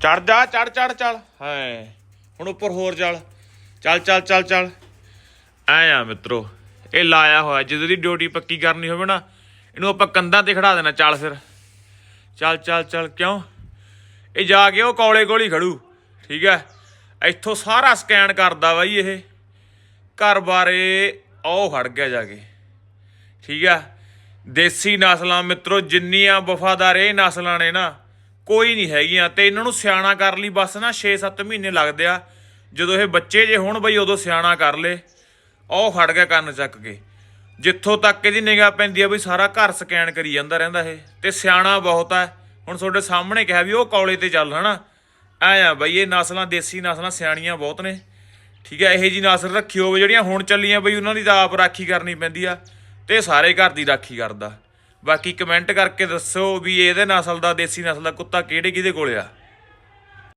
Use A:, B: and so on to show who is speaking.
A: ਚੜ ਜਾ, ਚੜ ਚੜ ਚੱਲ ਹੈ ਹੁਣ ਉੱਪਰ ਹੋਰ ਚੱਲ। ਚੱਲ ਚੱਲ ਚੱਲ ਚੱਲ। ਐ ਆ ਮਿੱਤਰੋ, ਇਹ ਲਾਇਆ ਹੋਇਆ ਜਦੋਂ ਦੀ ਡਿਊਟੀ ਪੱਕੀ ਕਰਨੀ ਹੋਵੇ ਨਾ, ਇਹਨੂੰ ਆਪਾਂ ਕੰਧਾਂ ਤੇ ਖੜਾ ਦੇਣਾ, ਚੱਲ ਫਿਰ। ਚੱਲ ਚੱਲ ਚੱਲ, ਕਿਉਂ? ਇਹ ਜਾ ਕੇ ਉਹ ਕੌਲੇ ਕੋਲ ਖੜੂ, ਠੀਕ ਹੈ? ਇੱਥੋਂ ਸਾਰਾ ਸਕੈਨ ਕਰਦਾ ਬਾਈ ਇਹ। ਘਰ ਬਾਰੇ ਉਹ ਖੜ ਗਿਆ ਜਾ ਕੇ, ਠੀਕ ਹੈ? ਦੇਸੀ ਨਸਲਾਂ ਮਿੱਤਰੋ, ਜਿੰਨੀਆਂ ਵਫਾਦਾਰ ਇਹ ਨਸਲਾਂ ਨੇ ਨਾ ਕੋਈ ਨਹੀਂ ਹੈਗੀਆਂ ਤੇ ਇਹਨਾਂ ਨੂੰ ਸਿਆਣਾ ਕਰ ਲਈ ਬਸ ਨਾ 6-7 ਮਹੀਨੇ ਲੱਗਦੇ ਆ। ਜਦੋਂ ਇਹ ਬੱਚੇ ਜੇ ਹੋਣ ਬਈ, ਉਦੋਂ ਸਿਆਣਾ ਕਰ ਲੇ। ਉਹ ਖੜ ਗਿਆ ਕੰਨ ਚੱਕ ਕੇ। ਜਿੱਥੋਂ ਤੱਕ ਇਹਦੀ ਨਿਗਾਹ ਪੈਂਦੀ ਆ ਬਈ ਸਾਰਾ ਘਰ ਸਕੈਨ ਕਰੀ ਜਾਂਦਾ ਰਹਿੰਦਾ ਇਹ। ਤੇ ਸਿਆਣਾ ਬਹੁਤ ਆ। ਹੁਣ ਤੁਹਾਡੇ ਸਾਹਮਣੇ ਕਿਹਾ ਵੀ ਉਹ ਕੌਲੇ ਤੇ ਚੱਲ, ਹਨਾ? ਐ ਆ ਬਈ, ਇਹ ਨਸਲਾਂ, ਦੇਸੀ ਨਸਲਾਂ ਸਿਆਣੀਆਂ ਬਹੁਤ ਨੇ। ਠੀਕ ਹੈ ਇਹ ਜੀ ਨਸਲ ਰੱਖੀ ਹੋਵੇ ਜਿਹੜੀਆਂ ਹੁਣ ਚੱਲੀਆਂ ਬਈ, ਉਹਨਾਂ ਦੀ ਤਾਂ ਆਪ ਰਾਖੀ ਕਰਨੀ ਪੈਂਦੀ ਆ। ਤੇ ਇਹ ਸਾਰੇ ਘਰ ਦੀ ਰਾਖੀ ਕਰਦਾ। ਬਾਕੀ ਕਮੈਂਟ ਕਰਕੇ ਦੱਸੋ ਵੀ ਇਹਦੇ ਨਸਲ ਦਾ, ਦੇਸੀ ਨਸਲ ਦਾ ਕੁੱਤਾ ਕਿਹੜੇ ਕਿਹਦੇ ਕੋਲ ਆ?